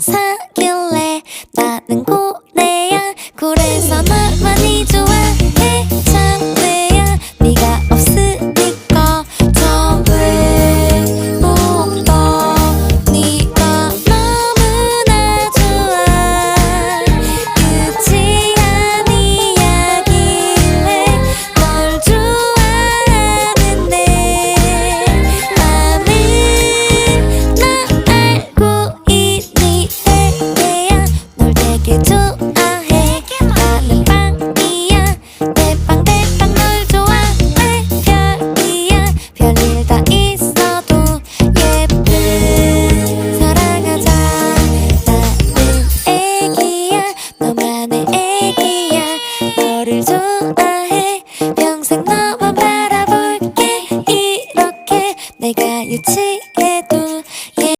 사길래? 나는 고래야. 그래서 나 좋아해. 나는 빵이야. 대빵 대빵 널 좋아해. 별이야. 별일 다 있어도 예쁜 사랑하자. 나는 애기야. 너만의 애기야. 너를 좋아해. 평생 너만 바라볼게. 이렇게 내가 유치해도 예.